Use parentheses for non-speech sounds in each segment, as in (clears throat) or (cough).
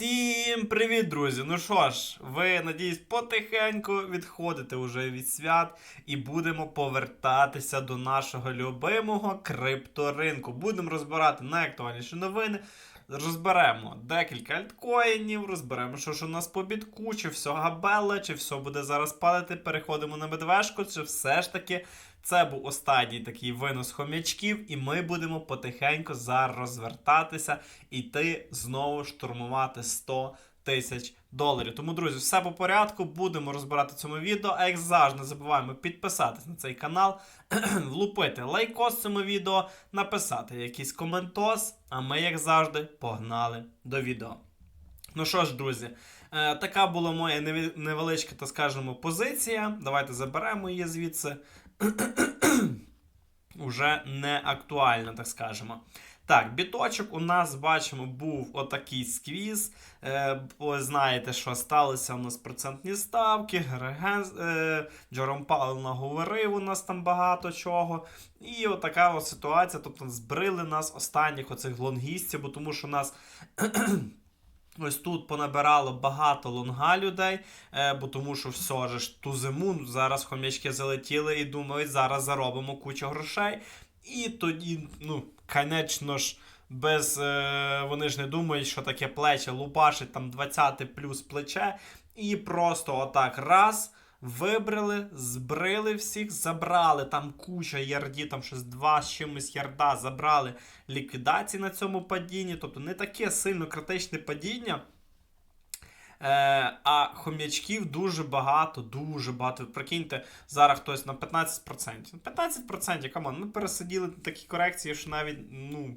Всім привіт, друзі! Ну що ж, ви надіюсь, потихеньку відходите уже від свят і будемо повертатися до нашого любимого крипторинку. Будемо розбирати найактуальніші новини. Розберемо декілька альткоїнів, розберемо, що ж у нас по бітку, чи все габеле, чи все буде зараз падати. Переходимо на медвежку, чи все ж таки це був останній такий винос хомячків, і ми будемо потихеньку зараз розвертатися і йти знову штурмувати 100 тисяч доларів. Тому, друзі, все по порядку. Будемо розбирати цьому відео. А як завжди, не забуваємо підписатись на цей канал, (clears throat) влупити лайкос цьому відео, написати якийсь коментос. А ми, як завжди, погнали до відео. Ну що ж, друзі, е, така була моя невеличка, так скажемо, позиція. Давайте заберемо її звідси. (clears throat) Уже не актуально, так скажемо. Так, біточок у нас бачимо був отакий сквіз. Е, ви знаєте, що сталося у нас процентні ставки. Гереген, е, Джером Паул наговорив у нас там багато чого. І отака от ситуація. Тобто збрили нас останніх оцих лонгістів, бо тому що у нас. Ось тут понабирало багато лонга людей, е, бо тому що все ж ту зиму зараз хомячки залетіли і думають, зараз заробимо кучу грошей. І тоді, ну, конечно ж, без е, вони ж не думають, що таке плече лупашить там 20 плюс плече, і просто отак раз. Вибрали, збрили всіх, забрали там куча ярді, там щось два з чимось ярда, забрали ліквідації на цьому падінні. Тобто не таке сильно критичне падіння. Е, а хом'ячків дуже багато, дуже багато. Прикиньте, зараз хтось на 15%. 15%, камон, ми пересиділи такі корекції, що навіть ну,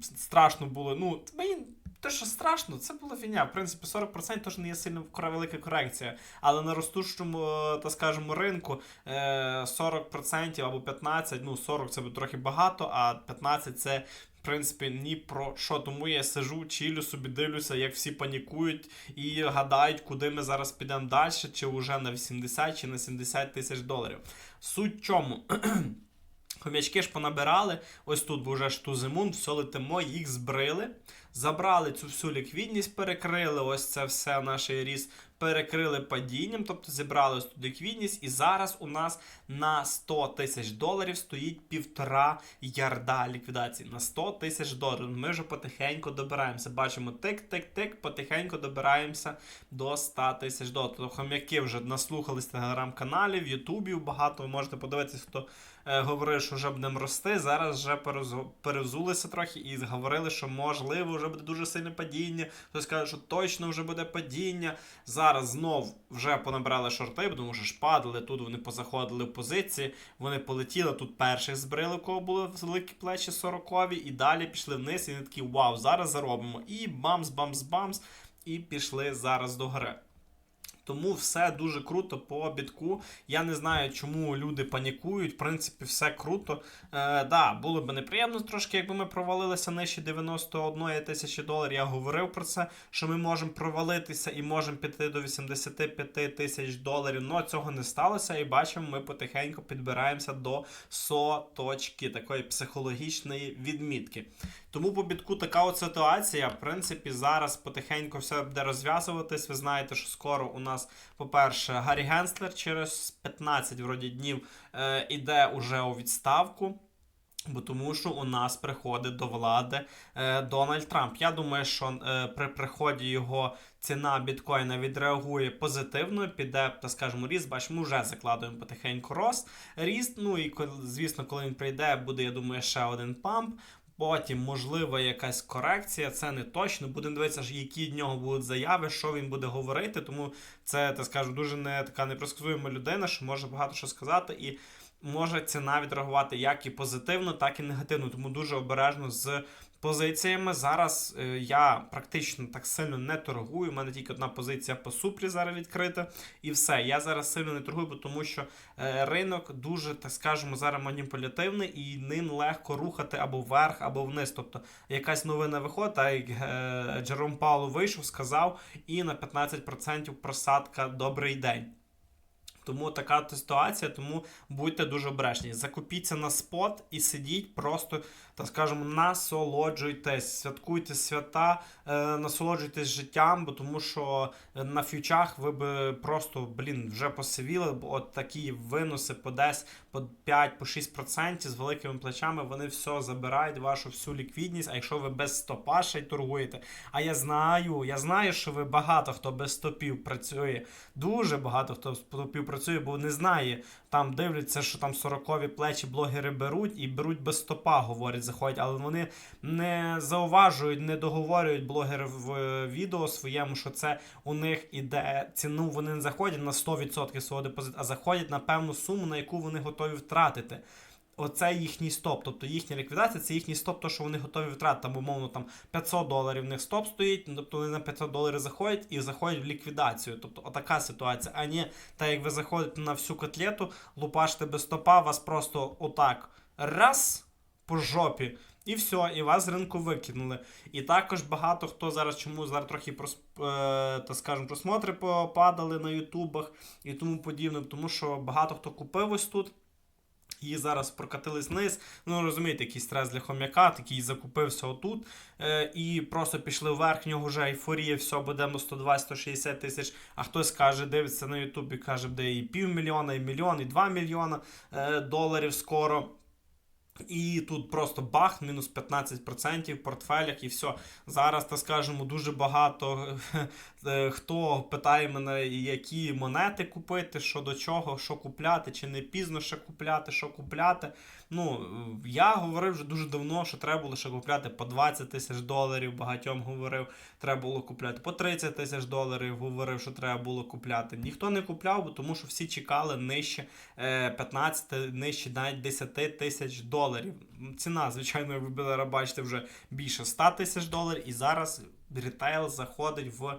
страшно було. Ну, мені те, що страшно, це була фігня. В принципі, 40% теж не є сильно кора- велика корекція. Але на ростущому, е, так скажемо, ринку е, 40% або 15%, ну 40% це буде трохи багато, а 15% це. В принципі, ні про що. Тому я сижу, чилю собі, дивлюся, як всі панікують і гадають, куди ми зараз підемо далі, чи вже на 80 чи на 70 тисяч доларів. Суть чому? (clears throat) Хомячки ж понабирали, ось тут був вже штузимун, все летимо, їх збрили, забрали цю всю ліквідність, перекрили ось це все наш ріс, перекрили падінням, тобто зібрали ось тут ліквідність, і зараз у нас на 100 тисяч доларів стоїть півтора ярда ліквідації. На 100 тисяч доларів. Ми вже потихеньку добираємося. Бачимо тик-тик-тик, потихеньку добираємося до 100 тисяч доларів. Тобто хомяки вже наслухались телеграм-каналів, ютубів багато. Ви можете подивитися, хто е, говорив, що вже будемо рости. Зараз вже перевзулися трохи і говорили, що можливо вже буде дуже сильне падіння. Хтось каже, що точно вже буде падіння. Зараз знов вже понабирали шорти, тому що ж падали, тут вони позаходили в позиції, вони полетіли, тут перших збрили, кого були великі плечі 40 і далі пішли вниз, і вони такі вау, зараз заробимо. І бамс, бамс, бамс, і пішли зараз до гри. Тому все дуже круто по бітку. Я не знаю, чому люди панікують. В принципі, все круто. Е, да, було б неприємно трошки, якби ми провалилися нижче 91 тисячі доларів. Я говорив про це, що ми можемо провалитися і можемо піти до 85 тисяч доларів. Но цього не сталося. І бачимо, ми потихеньку підбираємося до соточки, такої психологічної відмітки. Тому по бітку така от ситуація. В принципі, зараз потихеньку все буде розв'язуватись. Ви знаєте, що скоро у нас, по-перше, Гаррі Генслер через 15 вроді днів е, іде уже у відставку. Бо тому що у нас приходить до влади е, Дональд Трамп. Я думаю, що е, при приході його ціна біткоїна відреагує позитивно, піде, так скажемо, ріст. Бачимо, ми вже закладуємо потихеньку рост. Ріст. Ну і звісно, коли він прийде, буде, я думаю, ще один памп. Потім, можливо, якась корекція, це не точно. Будемо дивитися, які в нього будуть заяви, що він буде говорити. Тому це, так скажу, дуже не така непросказуєма людина, що може багато що сказати, і може ціна відреагувати як і позитивно, так і негативно. Тому дуже обережно з позиціями. Зараз е, я практично так сильно не торгую. У мене тільки одна позиція по супрі зараз відкрита, і все. Я зараз сильно не торгую, тому що е, ринок дуже, так скажемо, зараз маніпулятивний, і ним легко рухати або вверх, або вниз. Тобто якась новина виходить, так як е, Джером Пауло вийшов, сказав, і на 15% просадка добрий день. Тому така ситуація, тому будьте дуже обережні. Закупіться на спот і сидіть просто, та скажімо, насолоджуйтесь, святкуйте свята, е, насолоджуйтесь життям, бо тому що на фьючах ви би просто, блін, вже посивіли, бо от такі виноси по десь по 5-6% з великими плечами, вони все забирають, вашу всю ліквідність. А якщо ви без стопа ще й торгуєте, а я знаю, я знаю, що ви багато хто без стопів працює, дуже багато хто з стопів працює, бо не знає, там дивляться, що там 40 плечі блогери беруть і беруть без стопа, говорять, заходять, але вони не зауважують, не договорюють блогери в е, відео своєму, що це у них іде ціну. Вони не заходять на 100% свого депозиту, а заходять на певну суму, на яку вони готові втратити. Оце їхній стоп. Тобто їхня ліквідація це їхній стоп, то що вони готові втратити. Там, умовно, там 500 доларів в них стоп стоїть, ну, тобто вони на 500 доларів заходять і заходять в ліквідацію. Тобто отака ситуація. А не так як ви заходите на всю котлету, лупашите без стопа, вас просто отак раз по жопі. І все, і вас з ринку викинули. І також багато хто зараз чому зараз трохи прос, е, та скажем, просмотри попадали на ютубах і тому подібне, тому що багато хто купив ось тут. І зараз прокатились вниз. Ну, розумієте, який стрес для хом'яка, такий закупився отут. Е, і просто пішли вверх, нього вже ейфорія, все, будемо 120-160 тисяч. А хтось каже, дивиться на Ютубі, каже, де і півмільйона, і мільйон, і два мільйона е, доларів скоро. І тут просто бах, мінус 15% в портфелях, і все. Зараз, так скажемо, дуже багато е, хто питає мене, які монети купити, що до чого, що купляти, чи не пізно ще купляти, що купляти. Ну, я говорив вже дуже давно, що треба було ще купляти по 20 тисяч доларів. Багатьом говорив, треба було купляти по 30 тисяч доларів. Говорив, що треба було купляти. Ніхто не купляв, бо тому що всі чекали нижче е, 15, нижче навіть 10 тисяч доларів. Ціна, звичайно, як ви бачите, вже більше 100 тисяч доларів. І зараз рітейл заходить в е,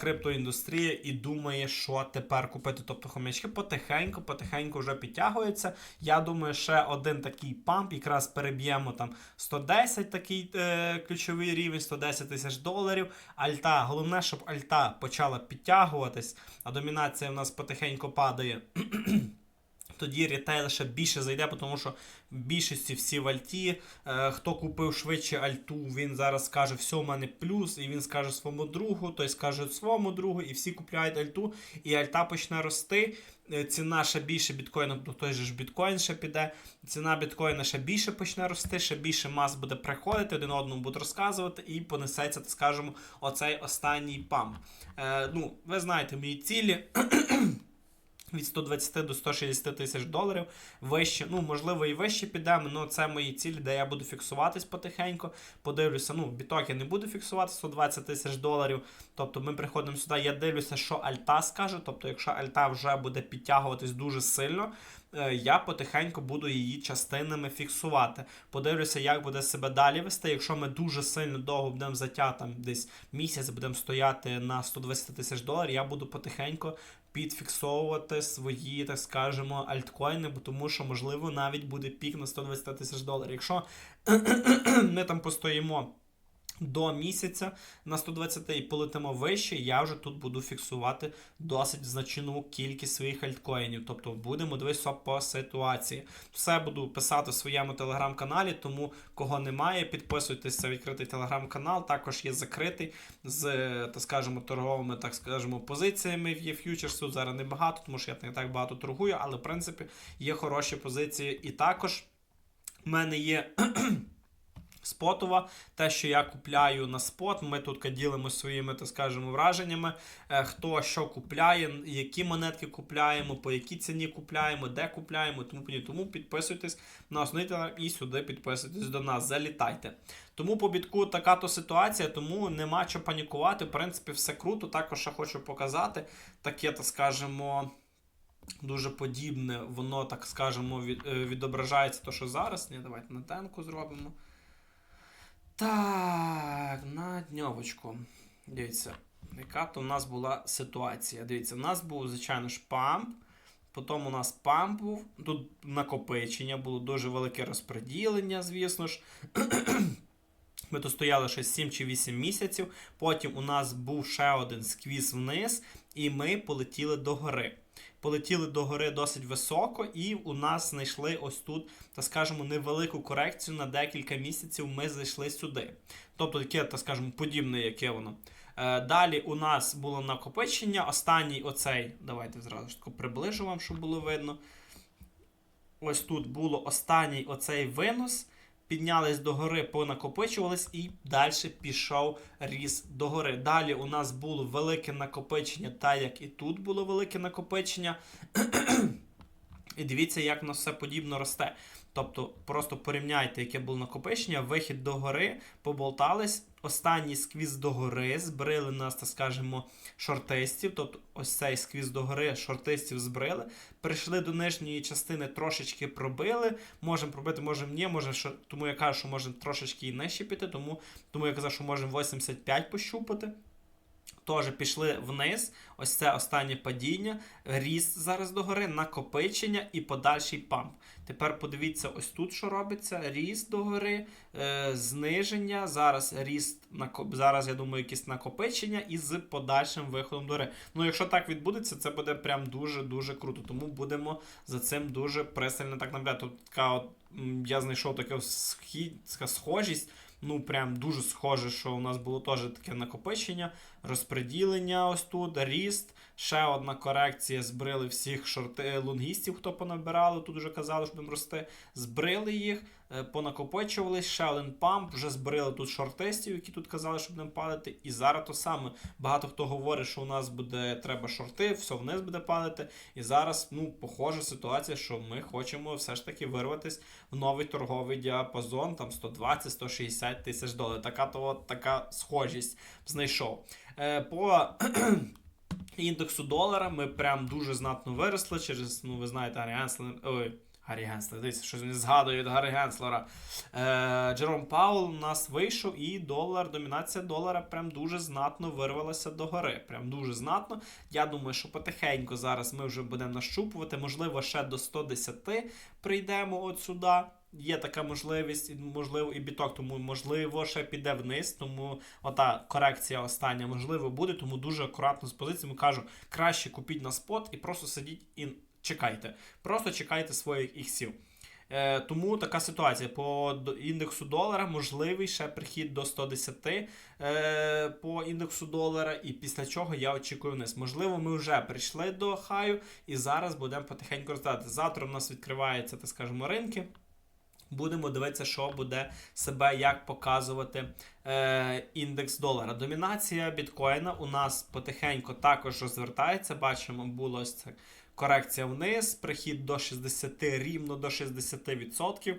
криптоіндустрія і думає, що тепер купити. Тобто хомячки потихеньку, потихеньку вже підтягуються. Я думаю, ще один такий памп, якраз переб'ємо там 110 такий е, ключовий рівень, 110 тисяч доларів. Альта, головне, щоб альта почала підтягуватись, а домінація в нас потихеньку падає. (clears throat) Тоді рітейл ще більше зайде, тому що в більшості всі в альті. Е, хто купив швидше альту, він зараз скаже, все, у мене плюс, і він скаже своєму другу, той скаже своєму другу, і всі купляють альту, і альта почне рости. Е, Ціна ще більше біткоїна, то той же ж біткоін ще піде. Ціна біткоїна ще більше почне рости, ще більше мас буде приходити, один одному будуть розказувати, і понесеться, так скажемо, оцей останній памп. Е, ну, ви знаєте, мої цілі. Від 120 до 160 тисяч доларів вище, ну можливо і вище підемо, але це мої цілі, де я буду фіксуватись потихеньку. Подивлюся, ну біток я не буду фіксувати 120 тисяч доларів. Тобто ми приходимо сюди, я дивлюся, що Альта скаже. Тобто, якщо Альта вже буде підтягуватись дуже сильно, е, я потихеньку буду її частинами фіксувати. Подивлюся, як буде себе далі вести. Якщо ми дуже сильно довго будемо затя, там десь місяць будемо стояти на 120 тисяч доларів, я буду потихеньку підфіксовувати свої, так скажемо, альткоїни, тому що, можливо, навіть буде пік на 120 тисяч доларів. Якщо (clears throat) ми там постоїмо. До місяця на 120 і полетимо вище, я вже тут буду фіксувати досить значну кількість своїх альткоїнів. Тобто будемо дивитися по ситуації. Все буду писати в своєму телеграм-каналі, тому кого немає, підписуйтесь, це відкритий телеграм-канал. Також є закритий з, так скажемо, торговими, так скажемо, позиціями є ф'ючерсу. Зараз небагато, тому що я не так багато торгую, але в принципі є хороші позиції. І також в мене є. Спотова, те, що я купляю на спот, ми тут ділимося своїми, так скажемо, враженнями. Е, Хто що купляє, які монетки купляємо, по якій ціні купляємо, де купляємо, тому. Тому підписуйтесь на основний телеграм і сюди підписуйтесь до нас, залітайте. Тому по бітку така то ситуація, тому нема що панікувати. В принципі, все круто. Також я хочу показати таке, так скажемо. Дуже подібне, воно, так скажемо, від, е, відображається, то, що зараз. Ні, давайте на тенку зробимо. Так, на дньовочку. Дивіться, яка то в нас була ситуація. Дивіться, у нас був, звичайно ж, памп. Потім у нас памп був. Тут накопичення, було дуже велике розподілення, звісно ж. (clears throat) Ми тут стояли ще 7 чи 8 місяців. Потім у нас був ще один сквіз вниз, і ми полетіли до гори. Полетіли до гори досить високо, і у нас знайшли ось тут, так скажемо, невелику корекцію на декілька місяців. Ми зайшли сюди. Тобто таке, так скажемо, подібне, яке воно. Е, Далі у нас було накопичення. Останній оцей, давайте зразу ж таки приближу вам, щоб було видно. Ось тут було останній оцей винос. Піднялись до гори, понакопичувались, і далі пішов ріс до гори. Далі у нас було велике накопичення, так як і тут було велике накопичення. (clears throat) І дивіться, як воно все подібно росте. Тобто, просто порівняйте, яке було накопичення, вихід до гори, поболтались, останній сквіз до гори, збрили нас, так скажемо, шортистів. Тобто, ось цей сквіз до гори, шортистів збрили. Прийшли до нижньої частини, трошечки пробили. Можемо пробити, можемо ні. Може, що, тому я кажу, що можемо трошечки і нижче піти, тому, тому я казав, що можемо 85 пощупати. Теж пішли вниз. Ось це останнє падіння, ріст зараз догори, накопичення і подальший памп. Тепер подивіться, ось тут що робиться: ріст догори, е, зниження. Зараз ріст зараз, я думаю, якесь накопичення і з подальшим виходом догори. Ну, якщо так відбудеться, це буде прям дуже-дуже круто. Тому будемо за цим дуже пристально так наблюдати. Тут така от я знайшов таку схожість. Ну, прям дуже схоже, що у нас було теж таке накопичення, розпреділення ось тут, ріст. Ще одна корекція. Збрили всіх шорти лонгістів, хто понабирали. Тут вже казали, що будемо рости. Збрили їх, понакопичувались. Ще памп. Вже збрили тут шортистів, які тут казали, що будемо падати. І зараз то саме. Багато хто говорить, що у нас буде треба шорти, все вниз буде падати. І зараз, ну, похожа ситуація, що ми хочемо все ж таки вирватися в новий торговий діапазон, там 120-160 тисяч доларів. Така то така схожість знайшов. Е, По (clears throat) індексу долара ми прям дуже знатно виросли через, ну, ви знаєте, Ой, Гаррі Генслер, дивіться, щось не згадую від Гаррі Генслера. Е, Джером Паул у нас вийшов, і долар, домінація долара прям дуже знатно вирвалася до гори. Прям дуже знатно. Я думаю, що потихеньку зараз ми вже будемо нащупувати. Можливо, ще до 110 прийдемо от сюди. Є така можливість, можливо, і біток, тому можливо ще піде вниз, тому ота корекція остання можливо буде, тому дуже акуратно з позиціями кажу, краще купіть на спот і просто сидіть і чекайте. Просто чекайте своїх іксів. Е, Тому така ситуація. По індексу долара можливий ще прихід до 110 е, по індексу долара, і після чого я очікую вниз. Можливо, ми вже прийшли до хаю і зараз будемо потихеньку роздати. Завтра у нас відкриваються, так скажемо, ринки. Будемо дивитися, що буде себе як показувати е, індекс долара. Домінація біткоїна у нас потихеньку також розвертається. Бачимо, було ось це корекція вниз, прихід до 60, рівно до 60%.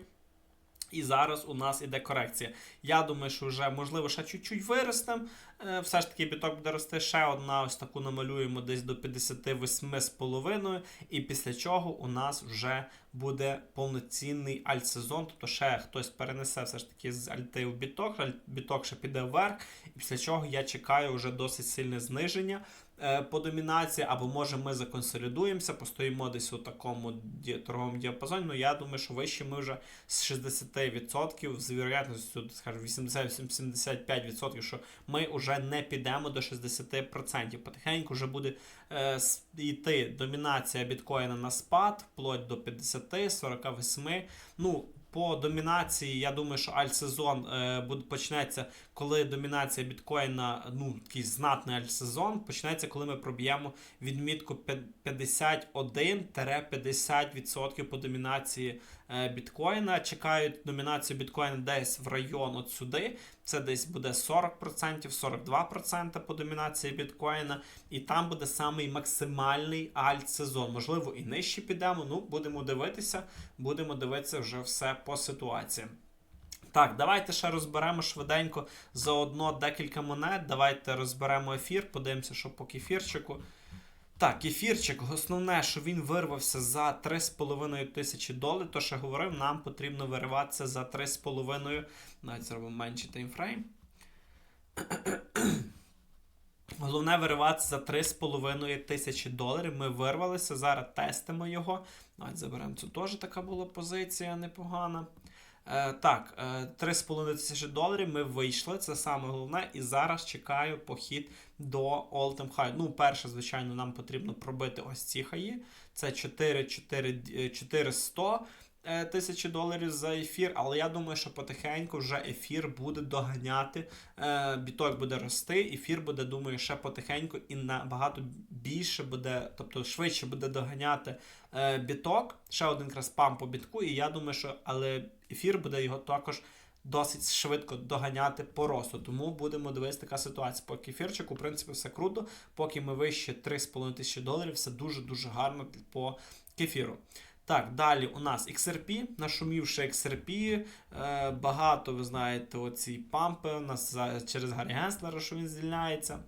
І зараз у нас іде корекція. Я думаю, що вже можливо ще чуть-чуть виростемо. Е, все ж таки біток буде рости ще одна, ось таку намалюємо десь до 58,5. І після чого у нас вже буде повноцінний альтсезон. Тобто ще хтось перенесе все ж таки з альти в біток, біток ще піде вверх. І після чого я чекаю вже досить сильне зниження. Е, по домінації, або може ми законсолідуємося, постоїмо десь у такому торговому діапазоні. Ну я думаю, що вище ми вже з 60% з вірогятністю, скажімо, 80-75%, що ми вже не підемо до 60%. Потихеньку вже буде е, йти домінація біткоїна на спад, вплоть до 50, 48. Ну, по домінації, я думаю, що альтсезон е, почнеться, коли домінація біткоїна, ну такий знатний альтсезон, почнеться, коли ми проб'ємо відмітку 51-50% по домінації біткоїна. Чекають домінацію біткоїна десь в район от сюди. Це десь буде 40%, 42% по домінації біткоїна. І там буде самий максимальний альт-сезон. Можливо, і нижче підемо. Ну, будемо дивитися, будемо дивитися вже все по ситуації. Так, давайте ще розберемо швиденько заодно декілька монет. Давайте розберемо ефір, подивимося, що по кефірчику. Так, ефірчик, основне, що він вирвався за 3,5 тисячі доларів. То, що говорив, нам потрібно вириватися за 3,5. Навіть зробимо менший таймфрейм. (clears throat) Головне вириватися за 3,5 тисячі доларів. Ми вирвалися, зараз тестимо його. Навіть заберемо це теж така була позиція непогана. Е, так, е, 3,5 тисячі доларів ми вийшли, це саме головне. І зараз чекаю похід до All-Time High. Ну, перше, звичайно, нам потрібно пробити ось ці хаї. Це 4, 4, е, 400 е, тисячі доларів за ефір, але я думаю, що потихеньку вже ефір буде доганяти, е, біток буде рости, ефір буде, думаю, ще потихеньку і набагато більше буде, тобто швидше буде доганяти е, біток. Ще один якраз пам по бітку, і я думаю, що але ефір буде його також. Досить швидко доганяти по росту. Тому будемо дивитися така ситуація. Поки ефірчик, у принципі, все круто. Поки ми вище 3,5 тисячі доларів, все дуже-дуже гарно по кефіру. Так, далі у нас XRP, нашумівши XRP, е, багато, ви знаєте, оці пампи у нас через Гаррі Генслера, що він звільняється.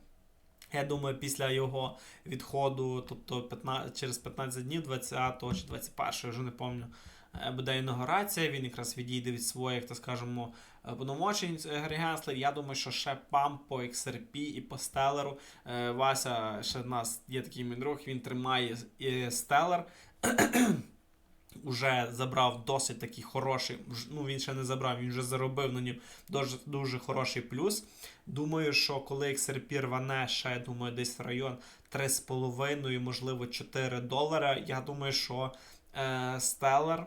Я думаю, після його відходу, тобто 15, через 15 днів, 20 чи 21, я вже не пам'ятаю, буде інаугурація, він якраз відійде від своїх, так скажемо, е, повномочень е, Гаррі Генслер. Я думаю, що ще памп по XRP і по стелеру. Е, Вася, ще в нас є такий мій друг, він тримає е, стелер. (clears throat) Уже забрав досить такий хороший. Ну він ще не забрав, він вже заробив на ньому дуже, дуже хороший плюс. Думаю, що коли XRP рване ще, я думаю, десь район 3,5, можливо, 4 долара. Я думаю, що е, Stellar е,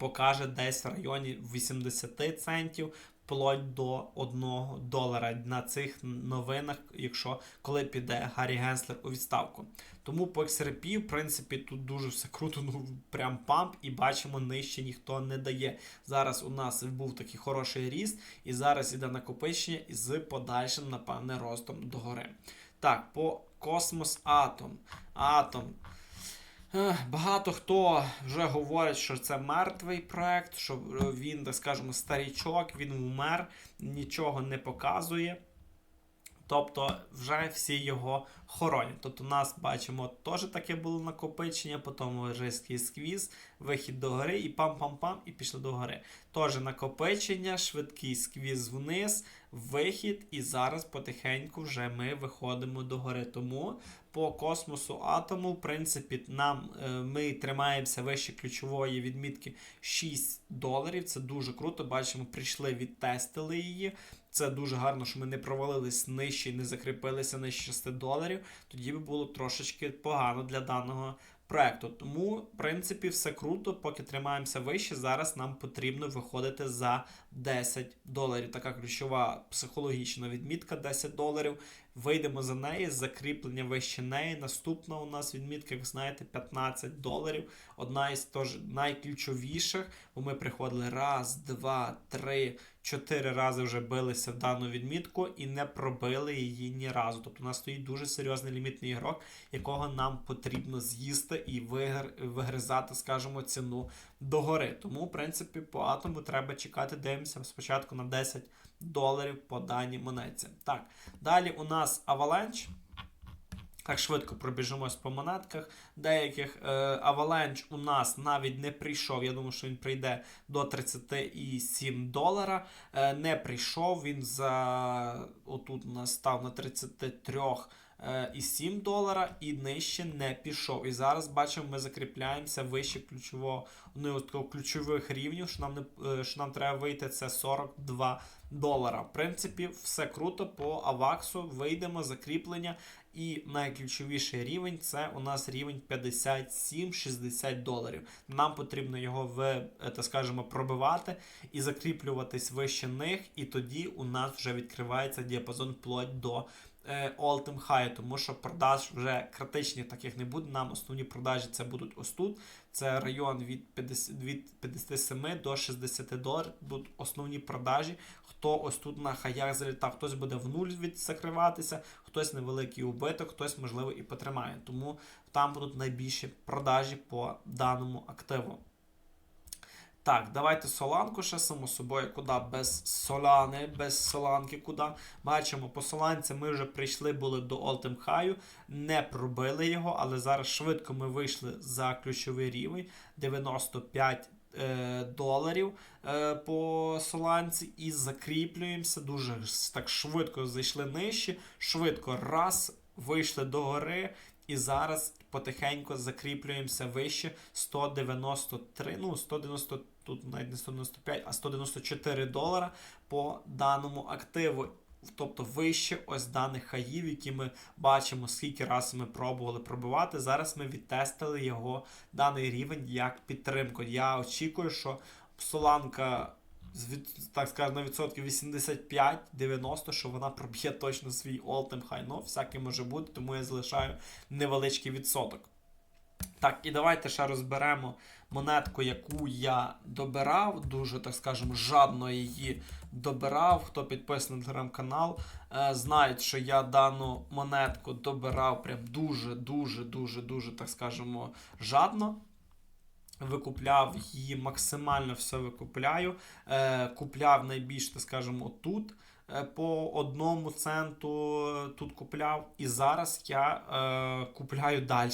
покаже десь в районі 80 центів. Вплоть до 1 долара на цих новинах, якщо коли піде Гаррі Генслер у відставку. Тому по XRP, в принципі, тут дуже все круто, ну прям памп, і бачимо, нижче ніхто не дає. Зараз у нас був такий хороший ріст, і зараз іде накопичення із подальшим, напевне, ростом догори. Так, по Космос Атом. Атом. Ех, Багато хто вже говорить, що це мертвий проект, що е, він, так скажемо, старічок, він вмер, нічого не показує. Тобто вже всі його хоронять. Тобто, у нас бачимо, теж таке було накопичення, потім різкий сквіз, вихід до гори, і пам-пам-пам, і пішли до гори. Теж накопичення, швидкий сквіз вниз, вихід, і зараз потихеньку вже ми виходимо до гори. Тому по космосу атому, в принципі, нам е, ми тримаємося вище ключової відмітки 6 доларів. Це дуже круто. Бачимо, прийшли, відтестили її. Це дуже гарно, що ми не провалились нижче і не закріпилися на 6 доларів. Тоді би було трошечки погано для даного проекту. Тому, в принципі, все круто, поки тримаємося вище. Зараз нам потрібно виходити за 10 доларів. Така ключова психологічна відмітка 10 доларів. Вийдемо за неї, закріплення вище неї. Наступна у нас відмітка, як знаєте, 15 доларів. Одна із тож найключовіших, бо ми приходили раз, два, три, чотири рази вже билися в дану відмітку і не пробили її ні разу. Тобто у нас стоїть дуже серйозний лімітний ігрок, якого нам потрібно з'їсти і вигр... вигризати, скажімо, ціну догори. Тому, в принципі, по атому треба чекати, дивимося спочатку на 10 доларів по даній монеті. Так, далі у нас Avalanche. Так, швидко пробіжимось по монетках Деяких е, Avalanche у нас навіть не прийшов. Я думаю, що він прийде до 37 долара. Е, Не прийшов, він за отут у нас став на 33. Е, і 7 долара і нижче не пішов. І зараз бачимо, ми закріпляємося вище ключового ну, ключових рівнів, що нам не е, що нам треба вийти, це 42 долара. В принципі, все круто по аваксу. Вийдемо закріплення. І найключовіший рівень це у нас рівень 57-60 доларів. Нам потрібно його в, е, так скажемо, пробивати і закріплюватись вище них. І тоді у нас вже відкривається діапазон вплоть до all-time high, тому що продаж вже критичних таких не буде. Нам основні продажі це будуть ось тут. Це район від 50, від 57 до 60 доларів. Будуть основні продажі. Хто ось тут на хаях залітав, хтось буде в нуль від закриватися, хтось невеликий убиток, хтось, можливо, і потримає. Тому там будуть найбільші продажі по даному активу. Так, давайте соланку ще само собою, куди без соляни, без соланки, куди. Бачимо, по соланці ми вже прийшли були до All-Time High, не пробили його, але зараз швидко ми вийшли за ключовий рівень 95 е, доларів е, по соланці і закріплюємося. Дуже так швидко зайшли нижче, швидко раз, вийшли до гори. І зараз потихеньку закріплюємося вище 193, ну 190, тут навіть не 195, а 194 долара по даному активу. Тобто вище ось даних хаїв, які ми бачимо, скільки разів ми пробували пробивати. Зараз ми відтестили його даний рівень як підтримку. Я очікую, що Соланка так скажемо, на відсотків 85-90, що вона проб'є точно свій all-time high. Ну, всяке може бути, тому я залишаю невеличкий відсоток. Так, і давайте ще розберемо монетку, яку я добирав. Дуже, так скажемо, жадно її добирав. Хто підписаний на телеграм-канал, е, знають, що я дану монетку добирав прям дуже-дуже, дуже, дуже, так скажемо, жадно. Викупляв її максимально все викупляю. Е, купляв найбільш, так скажемо, тут. Е, По одному центу е, тут купляв, і зараз я е, купляю далі.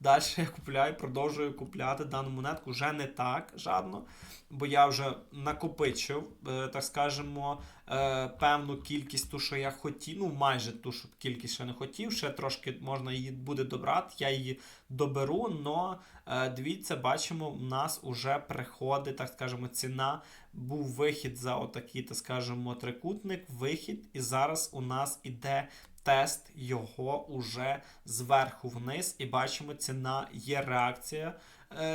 Далі я купляю, продовжую купляти дану монетку. Вже не так жадно, бо я вже накопичив, е, так скажемо, е, певну кількість ту, що я хотів. Ну, майже ту, що кількість ще не хотів. Ще трошки можна її буде добрати. Я її доберу, но е, дивіться, бачимо, у нас вже приходить, так скажемо, ціна. Був вихід за отакий, так скажемо, трикутник, вихід, і зараз у нас іде тест його уже зверху вниз. І бачимо, ціна є реакція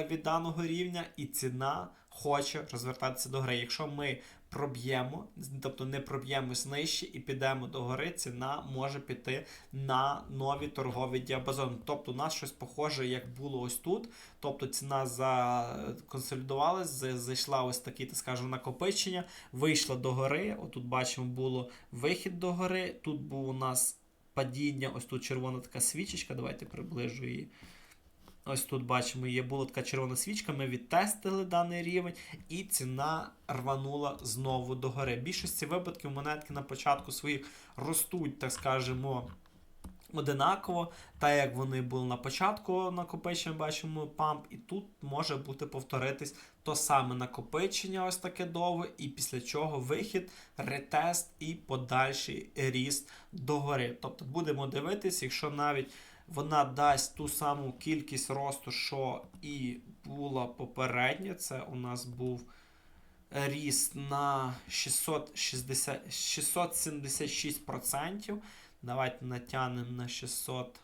від даного рівня, і ціна хоче розвертатися до гри. Якщо ми проб'ємо, тобто не проб'ємось нижче і підемо до гори, ціна може піти на нові торгові діапазони. Тобто у нас щось похоже, як було ось тут. Тобто ціна законсолідувалась, за- зайшла ось такі, так скажемо, накопичення, вийшла до гори. Отут бачимо, було вихід до гори. Тут був у нас падіння, ось тут червона така свічечка. Давайте приближу її. Ось тут бачимо, є була така червона свічка. Ми відтестили даний рівень, і ціна рванула знову до гори. В більшості випадків монетки на початку своїх ростуть, так скажемо, одинаково, так як вони були на початку накопичення, бачимо памп, і тут може бути повторитись то саме накопичення, ось таке довге, і після чого вихід, ретест і подальший ріст догори. Тобто будемо дивитись, якщо навіть вона дасть ту саму кількість росту, що і була попередня, це у нас був ріст на 660, 676%. Давайте натягнемо на 600.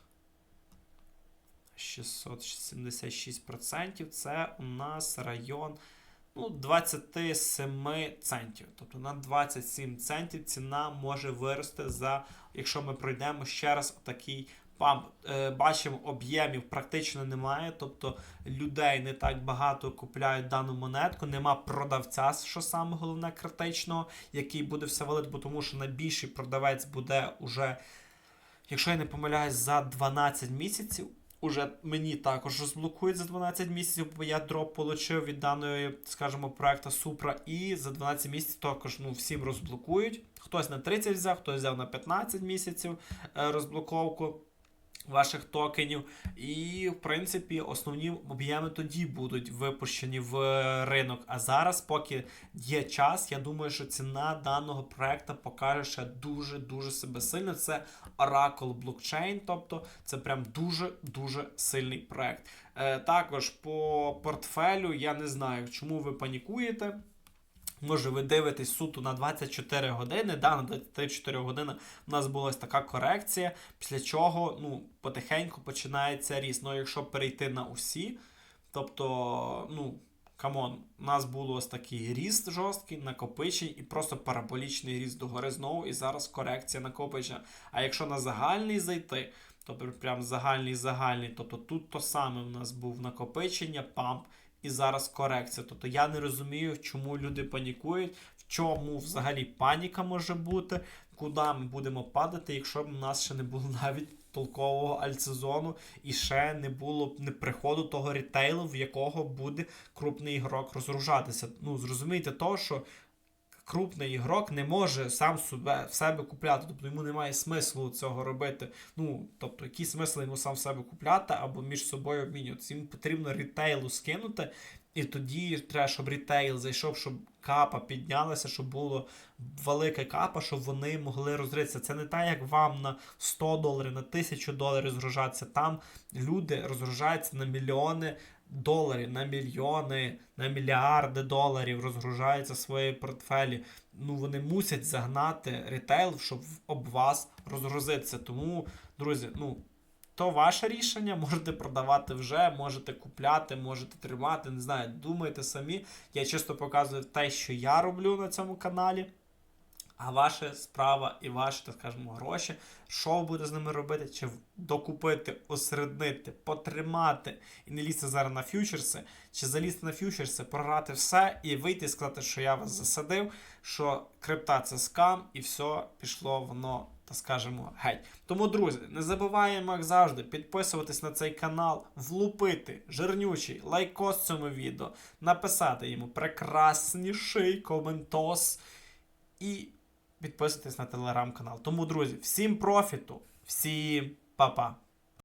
676%. Це у нас район ну, 27 центів. Тобто на 27 центів ціна може вирости за, якщо ми пройдемо ще раз такий памп. Е, бачимо, об'ємів практично немає. Тобто людей не так багато купляють дану монетку. Нема продавця, що саме головне критичного, який буде все валити, бо тому що найбільший продавець буде уже, якщо я не помиляюсь, за 12 місяців. Уже мені також розблокують за 12 місяців, бо я дроп отримав від даної, скажімо, проекту Supra, і за 12 місяців також ну, всім розблокують. Хтось на 30 взяв, хтось взяв на 15 місяців е, розблоковку ваших токенів. І, в принципі, основні об'єми тоді будуть випущені в ринок. А зараз, поки є час, я думаю, що ціна даного проекту покаже ще дуже-дуже себе сильно. Це Oracle блокчейн, тобто це прям дуже-дуже сильний проект. Е, також по портфелю я не знаю, чому ви панікуєте. Може, ви дивитесь суто на 24 години. Да, на 24 години у нас була така корекція, після чого ну, потихеньку починається ріст. Ну, якщо перейти на усі, тобто, ну, камон, у нас було ось такий ріст жорсткий, накопичень і просто параболічний ріст догори знову, і зараз корекція накопичення. А якщо на загальний зайти, тобто прям загальний загальний, тобто тут то саме у нас був накопичення, памп і зараз корекція. Тобто я не розумію, чому люди панікують, в чому взагалі паніка може бути, куди ми будемо падати, якщо б у нас ще не було навіть толкового альтсезону і ще не було не приходу того рітейлу, в якого буде крупний ігрок розгружатися. Ну, зрозумійте то, що крупний ігрок не може сам себе в себе купляти. Тобто йому немає смислу цього робити. Ну, тобто, який смисл йому сам в себе купляти або між собою обмінюватися. Їм потрібно рітейлу скинути. І тоді треба, щоб рітейл зайшов, щоб капа піднялася, щоб було велика капа, щоб вони могли розгритися. Це не так, як вам на 100 доларів, на 1000 доларів розгружатися. Там люди розгружаються на мільйони доларів, на мільйони, на мільярди доларів розгружаються свої портфелі. Ну вони мусять загнати рітейл, щоб об вас розгрузитися. Тому, друзі, ну. То ваше рішення, можете продавати вже, можете купляти, можете тримати, не знаю, думайте самі. Я чисто показую те, що я роблю на цьому каналі. А ваша справа і ваші, так скажемо, гроші, що ви будете з ними робити? Чи докупити, осереднити, потримати і не лізти зараз на фьючерси, чи залізти на фьючерси, програти все і вийти і сказати, що я вас засадив, що крипта це скам, і все пішло воно, так скажемо, геть. Тому, друзі, не забуваємо, як завжди, підписуватись на цей канал, влупити жирнючий лайкос цьому відео, написати йому прекрасніший коментос і підписуйтесь на телеграм-канал. Тому, друзі, всім профіту, всім па-па!